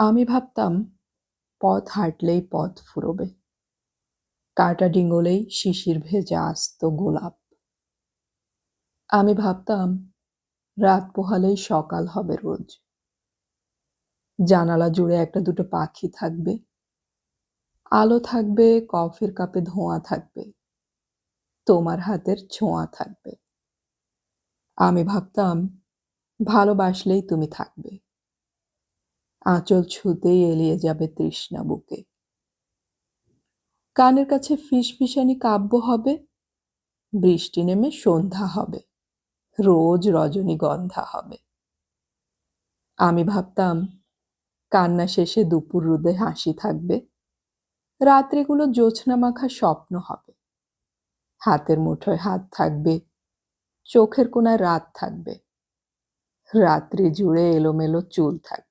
আমি ভাবতাম, পথ হাঁটলেই পথ ফুরোবে। কাঁটা ডিঙ্গলেই শিশির ভেজা আস্ত গোলাপ। আমি ভাবতাম, রাত পোহালেই সকাল হবে রোজ। জানালা জুড়ে একটা দুটো পাখি থাকবে। আলো থাকবে, কফির কাপে ধোঁয়া থাকবে। তোমার হাতের ছোঁয়া থাকবে। আমি ভাবতাম, ভালোবাসলেই তুমি থাকবে। আঁচল ছুতেই এলিয়ে যাবে তৃষ্ণা বুকে। কানের কাছে ফিসফিসানি কাব্য হবে, বৃষ্টি নেমে সন্ধ্যা হবে, রোজ রজনীগন্ধা হবে। আমি ভাবতাম, কান্না শেষে দুপুর রোদে হাসি থাকবে, রাত্রিগুলো জোছনা মাখা স্বপ্ন হবে। হাতের মুঠোয় হাত থাকবে, চোখের কোনায় রাত থাকবে, রাত্রি জুড়ে এলোমেলো চুল থাকবে।